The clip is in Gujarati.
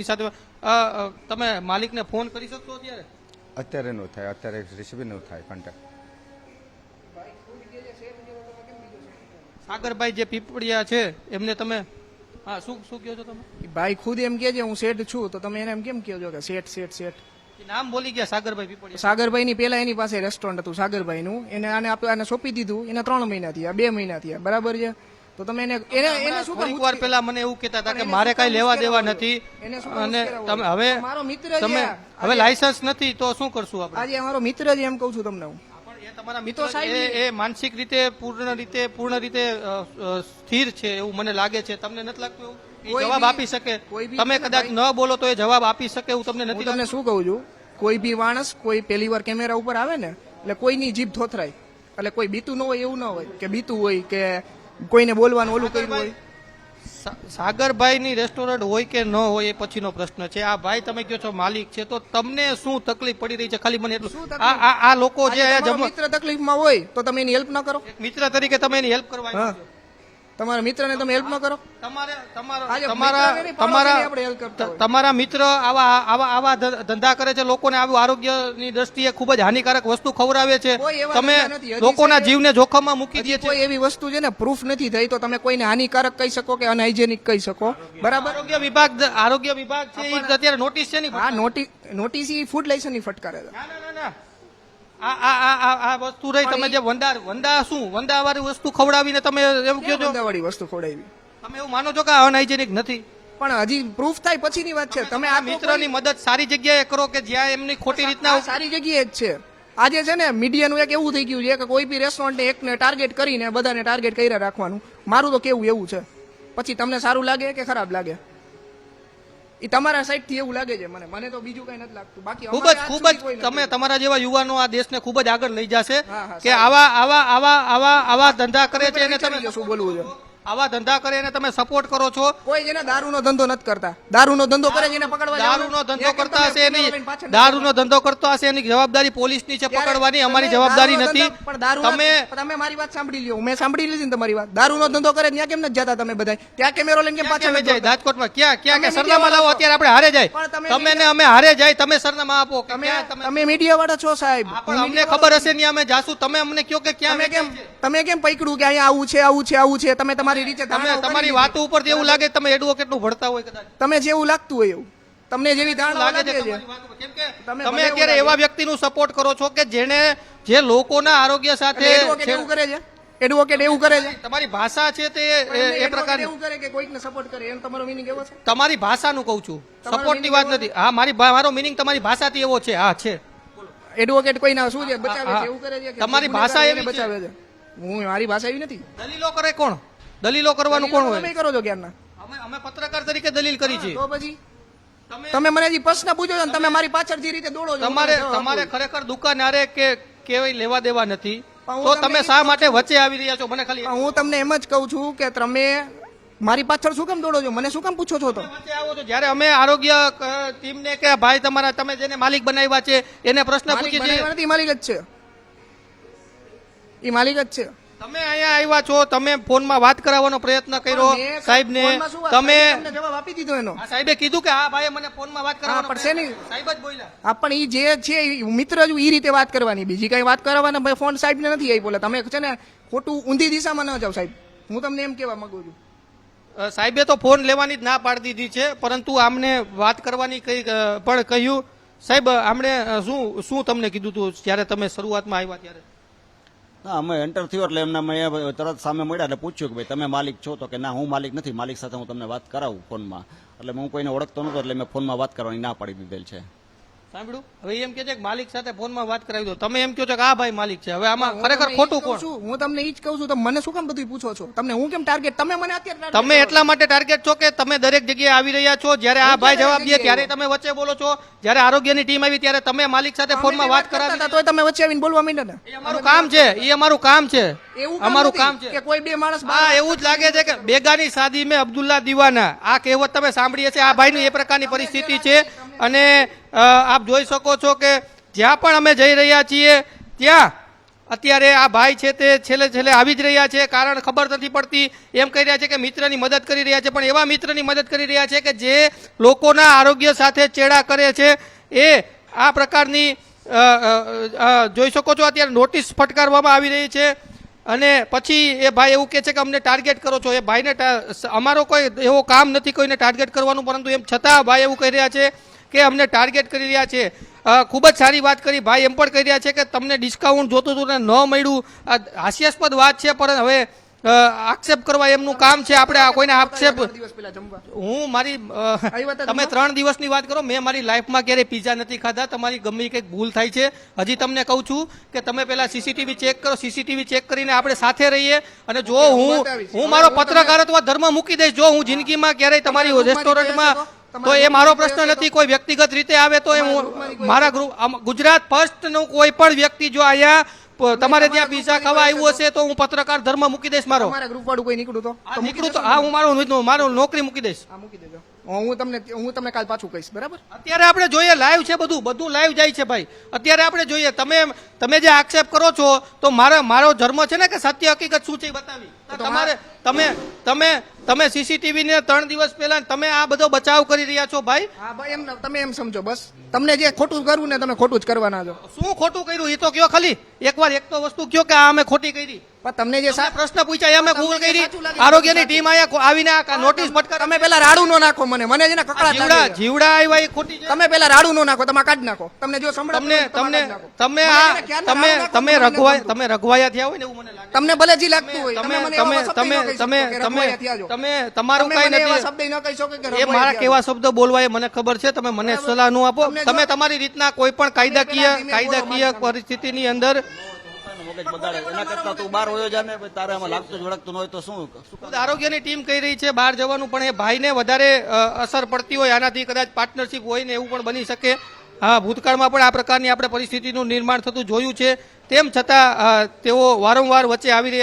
સાથે તમે માલિકને ફોન કરી શકશો અત્યારે? અત્યારે નો થાય અત્યારે રિસીવ નો થાય કોન્ટેક્ટ સાગરભાઈ જે પીપળિયા છે એમને તમે હા શું શું કહો છો તમે? ભાઈ ખુદ એમ કહે છે હું શેઠ છું તો તમે એને એમ કેમ કહો છો કે શેઠ શેઠ શેઠ? એ નામ બોલી ગયા સાગરભાઈ પીપળિયા. સાગરભાઈ ની પેલા એની પાસે રેસ્ટોરન્ટ હતું સાગરભાઈ નું એને આને આપણે આને સોંપી દીધું એને ત્રણ મહિના થયા બે મહિના થયા બરાબર છે? તો તમે એને એને એને શું કામ એકવાર પહેલા મને એવું કહેતા હતા કે મારે કાંઈ લેવા દેવા નથી અને તમે હવે મારો મિત્ર તમે હવે લાયસન્સ નથી તો શું કરશું આપણે? આજે અમારો મિત્ર છે એમ કહું છું તમને હું. તમારા મિત્રો સાહેબ એ માનસિક રીતે પૂર્ણ રીતે પૂર્ણ રીતે સ્થિર છે એવું મને લાગે છે. તમને નથી લાગતું એવું? જવાબ આપી શકે. તમે કદાચ ન બોલો તો એ જવાબ આપી શકે એવું તમને નથી તમને શું કહું છું? કોઈ બી માણસ કોઈ પહેલી વાર કેમેરા ઉપર આવે ને એટલે કોઈની જીભ થોથરાય એટલે કોઈ બીતું ન હોય એવું ન હોય કે બીતું હોય કે કોઈને બોલવાનું ઓલું કર્યું હોય? સાગરભાઈની રેસ્ટોરન્ટ હોય કે ન હોય એ પછીનો પ્રશ્ન છે. આ ભાઈ તમે કહો છો માલિક છે તો તમને શું તકલીફ પડી રહી છે? ખાલી મને એટલું આ આ લોકો જે મિત્ર તકલીફમાં હોય તો તમે એની હેલ્પ ન કરો. મિત્ર તરીકે તમે એની હેલ્પ કરવા. તમારા મિત્રને તમે હેલ્પ ન કરો? તમારે મિત્ર આવા આવા આવા ધંધા કરે છે લોકોને આવું આરોગ્યની દ્રષ્ટિએ ખૂબ જ હાનિકારક વસ્તુ ખવડાવે છે. તમે લોકોના જીવને જોખમમાં મૂકી દે છે. એવી વસ્તુ છે ને પ્રૂફ નથી થઈ તો તમે કોઈને હાનિકારક કહી શકો કે અનહાઇજેનિક કહી શકો? બરાબર? આરોગ્ય વિભાગ આરોગ્ય વિભાગ છે અત્યારે નોટિસ છે ની આ નોટિસ નોટિસ ઈ ફૂડ લાયસન્સની ફટકારે છે. ના ના ના. આ આ આ આ આ વસ્તુ રહી. તમે જે વંદા વંદા શું? વંદા વાળી વસ્તુ ખવડાવીને તમે એમ કહો છો વાળી વસ્તુ ખવડાવી? તમે એવું માનો છો કે આ અનહાઇજેનિક નથી? પણ હજી પ્રૂફ થાય પછીની વાત છે. તમે આ મિત્રની મદદ સારી જગ્યાએ કરો કે જ્યાં એમની ખોટી રીતના સારી જગ્યાએ જ છે. આજે છે ને મીડિયાનું એક એવું થઈ ગયું છે કે કોઈ બી રેસ્ટોરન્ટને એકને ટાર્ગેટ કરીને બધાને ટાર્ગેટ કર્યા રાખવાનું. મારું તો કેવું એવું છે. પછી તમને સારું લાગે કે ખરાબ લાગે? એ તમારા સાઈડથી એવું લાગે છે મને. મને તો બીજું કઈ નથી લાગતું. બાકી ખૂબ જ ખૂબ જ તમે તમારા જેવા યુવાનો આ દેશને ખૂબ જ આગળ લઈ જશે કે આવા આવા આવા આવા આવા ધંધા કરે છે એને તમે શું બોલવું છે. આવા ધંધા કરે એને તમે સપોર્ટ કરો છો? કોઈ જેને દારૂનો ધંધો નથી કરતા. દારૂનો ધંધો કરે એને પકડવા દારૂનો ધંધો કરતા હશે એની દારૂનો ધંધો કરતો હશે એની જવાબદારી પોલીસની છે પકડવાની અમારી જવાબદારી નથી. પણ દારૂ તમે તમે મારી વાત સાંભળી લ્યો. મેં સાંભળી લીધી ને તમારી વાત. દારૂનો ધંધો કરે ત્યાં કેમ નથી જતા તમે બધા ત્યાં કેમેરો લઈને કેમ પાછા પાછળ જાય? રાજકોટમાં ક્યાં ક્યાં કે સરનામા લાવો અત્યારે આપણે હારે જાય. તમે ને અમે હારે જાય તમે સરનામા આપો તમે તમે મીડિયા વાળા છો સાહેબ. અમને ખબર હશે ને અમે જાસુ તમે અમને કયો કે ક્યાં અમે કેમ તમે કેમ પકડ્યું કે અહીંયા આવું છે આવું છે આવું છે? તમે તમારી રીતે તમે તમારી વાતો ઉપર એવું લાગે તમે એડવોકેટનું ભણતા હોય કદાચ. તમે જેવું લાગતું હોય એવું. તમને જેવી ધારણા લાગે છે તમારી કેમ કે તમે અત્યારે એવા વ્યક્તિનું સપોર્ટ કરો છો કે જેને જે લોકોના આરોગ્ય સાથે એવું કરે છે? એડવોકેટ એવું કરે છે? તમારી ભાષા છે તે એ- પ્રકારની એવું કરે કે કોઈકને સપોર્ટ કરે? એનો તમારો મિનિંગ એવો છે? તમારી ભાષાનું કહું છું. સપોર્ટની વાત નથી. હા મારી મારો મિનિંગ તમારી ભાષાથી એવો છે. હા છે. એડવોકેટ કોઈ ના શું છે? બચાવે છે? એવું કરે છે તમારી ભાષા એવી બચાવે છે? હું મારી ભાષા એવી નથી. દલીલો કરે કોણ? દલીલો કરવાનું કોણ હોય? તમે કરો છો ક્યારના? અમે અમે પત્રકાર તરીકે દલીલ કરી છે તો પછી? તમે મને હજી પ્રશ્ન પૂછો છો ને તમે મારી પાછળ જે રીતે દોડો છો તમારે તમારે ખરેખર દુકાન હારે કે કેવાય લેવા દેવા નથી? તો તમે શા માટે વચ્ચે આવી રહ્યા છો? મને ખાલી હું તમને એમ જ કહું છું કે તમે મારી પાછળ શું કેમ દોડો છો? મને શું કેમ પૂછો છો તો? જ્યારે અમે આરોગ્ય ટીમને કે ભાઈ તમારા તમે જેને માલિક બનાવ્યા છે એને પ્રશ્ન પૂછી માલિક જ છે. એ માલિક જ છે. તમે અહીંયા આવ્યા છો તમે ફોનમાં વાત કરાવવાનો પ્રયત્ન કર્યો. સાહેબને તમે જવાબ આપી દીધો એનો. સાહેબે કીધું કે હા ભાઈ મને ફોનમાં વાત કરવા પડશે નહીં સાહેબ જ બોલ્યા. હા પણ એ જે છે મિત્ર જ ઈ રીતે વાત કરવાની. બીજી કઈ વાત કરવાના ભાઈ ફોન સાહેબ ને નથી આવી બોલે તમે છે ને ખોટું ઊંધી દિશામાં ન જાવ સાહેબ. હું તમને એમ કેવા માંગુ છું. સાહેબે તો ફોન લેવાની જ ના પાડી દીધી છે પરંતુ આમને વાત કરવાની કઈ પણ કહ્યું. સાહેબ આમણે શું શું તમને કીધું હતું જ્યારે તમે શરૂઆતમાં આવ્યા ત્યારે? ના, અમે એન્ટર થયો એટલે એમને મેં તરત સામે મળ્યા એટલે પૂછ્યું કે ભાઈ, તમે માલિક છો? તો કે, ના, હું માલિક નથી. માલિક સાથે હું તમને વાત કરાવું ફોનમાં. એટલે હું કોઈને ઓળખતો નહોતો એટલે મેં ફોનમાં વાત કરવાની ના પાડી દીધેલ છે. સાંભળ્યું? હવે એમ કે છે કે માલિક સાથે ફોનમાં વાત કરાવી દો. તમે એમ કહો છો કે આ ભાઈ માલિક છે. હવે આમાં ખરેખર ખોટું કોણ? હું તમને ઈ જ કહું છું તમે મને શું કામ બધું પૂછો છો? તમને હું કેમ ટાર્ગેટ તમે મને અત્યારે તમે એટલા માટે ટાર્ગેટ છો કે તમે દરેક જગ્યાએ આવી રહ્યા છો? જ્યારે આ ભાઈ જવાબ દે ત્યારે તમે વચ્ચે બોલો છો. જ્યારે આરોગ્યની ટીમ આવી ત્યારે તમે માલિક સાથે ફોન ફોનમાં વાત કરાવી હતા તોય તમે વચ્ચે આવીને બોલવા માંડ્યા ને? એ અમારું કામ છે એ અમારું કામ છે. એવું અમારું કામ છે. કે કોઈ બે માણસ હા એવું જ લાગે છે કે બેગાની શાદી મેં અબ્દુલ્લા દીવાના. આ કહેવત તમે સાંભળી હશે આ ભાઈની એ પ્રકારની પરિસ્થિતિ છે. અને આપ જોઈ શકો છો કે જ્યાં પણ અમે જઈ રહ્યા છીએ, ત્યાં અત્યારે આ ભાઈ છે તે છેલ્લે છેલ્લે આવી જ રહ્યા છે. કારણ ખબર નથી પડતી, એમ કહી રહ્યા છે કે મિત્રની મદદ કરી રહ્યા છે. પણ એવા મિત્રની મદદ કરી રહ્યા છે કે જે લોકોના આરોગ્ય સાથે ચેડા કરે છે. એ આ પ્રકારની જોઈ શકો છો અત્યારે નોટિસ ફટકારવામાં આવી રહી છે. અને પછી એ ભાઈ એવું કહે છે કે અમને ટાર્ગેટ કરો છો. એ ભાઈને અમારો કોઈ એવો કામ નથી કોઈને ટાર્ગેટ કરવાનું, પરંતુ એમ છતાં ભાઈ એવું કહી રહ્યા છે કે અમને ટાર્ગેટ કરી રહ્યા છે. ખૂબ જ સારી વાત કરી. ભાઈ એમ પણ કહી રહ્યા છે કે તમને ડિસ્કાઉન્ટ જોતું હતું ને ન મળ્યું. હાસ્યાસ્પદ વાત છે પણ હવે આક્ષેપ કરવા એમનું કામ છે. આપણે આ કોઈને આક્ષેપ પહેલા હું મારી તમે ત્રણ દિવસની વાત કરો. મેં મારી લાઈફમાં ક્યારેય પીઝા નથી ખાધા. તમારી ગમે કંઈક ભૂલ થાય છે. હજી તમને કહું છું કે તમે પેલા સીસીટીવી ચેક કરો. સીસીટીવી ચેક કરીને આપણે સાથે રહીએ. અને જો હું હું મારો પત્રકારત્વ ધર્મ મૂકી દઈશ. જો હું જિંદગીમાં ક્યારેય તમારી રેસ્ટોરન્ટમાં તો એ મારો પ્રશ્ન નથી કોઈ વ્યક્તિગત રીતે આવે તો મારા ગ્રુપ ગુજરાત ફર્સ્ટનું કોઈ પણ વ્યક્તિ જો અહીંયા તમારે ત્યાં પીઝા ખાવા આવ્યું હશે તો હું પત્રકાર ધર્મ મૂકી દઈશ મારો. ગ્રુપ વાળું કોઈ નીકળું તો? નીકળું તો હા હું મારું મારું નોકરી મૂકી દઈશ. મૂકી દેજો. હું તમને હું તમને કાલ પાછું કહીશ બરાબર? અત્યારે આપણે જોઈએ લાઈવ છે બધું. બધું લાઈવ જાય છે ભાઈ. અત્યારે આપણે જોઈએ તમે તમે જે આક્ષેપ કરો છો તો મારા મારો ધર્મ છે ને કે સત્ય હકીકત શું છે એ બતાવી. તમારે તમે તમે તમે સીસીટીવી ને ત્રણ દિવસ પહેલા તમે આ બધો બચાવ કરી રહ્યા છો ભાઈ? હા ભાઈ એમ તમે એમ સમજો બસ. તમને જે ખોટું કરવું ને તમે ખોટું જ કરવાના છો. શું ખોટું કર્યું? એ તો કયો ખાલી? એકવાર એક તો વસ્તુ કયો કે આ અમે ખોટી કરી. પણ તમને જે પ્રશ્ન પૂછ્યા અમે ગૂગલ કરી. આરોગ્યની ટીમ આયા આવીને આ નોટિસ ફટકાર તમે પેલા રાડું નો નાખો મને મને છે કકડા જીવડા જીવડા આવ્યા એ ખોટી તમે પેલા રાડું નો નાખો તમે કાઢ નાખો. તમને જો તમને તમને તમે આ તમે તમે રઘવાય તમે રઘવાયા થયા હોય ને એવું મને લાગે. તમને ભલે જી લાગતું હોય તમે તમે તમે તમે તમે તમે તમારું કઈ નથી. શબ્દ ન કહી શકો કે એ મારા કેવા શબ્દો બોલવા એ મને ખબર છે. તમે મને સલાહ ન આપો. તમે તમારી રીતના કોઈ પણ કાયદાકીય કાયદાકીય પરિસ્થિતિની અંદર આરોગ્યની ટીમ કહી રહી છે બહાર જવાનું પણ એ ભાઈને વધારે અસર પડતી હોય આનાથી કદાચ પાર્ટનરશિપ હોય ને એવું પણ બની શકે. હા ભૂતકાળમાં પણ આ પ્રકારની આપણે પરિસ્થિતિનું નિર્માણ થતું જોયું છે. તેમ છતાં તેઓ વારંવાર વચ્ચે આવી રહ્યા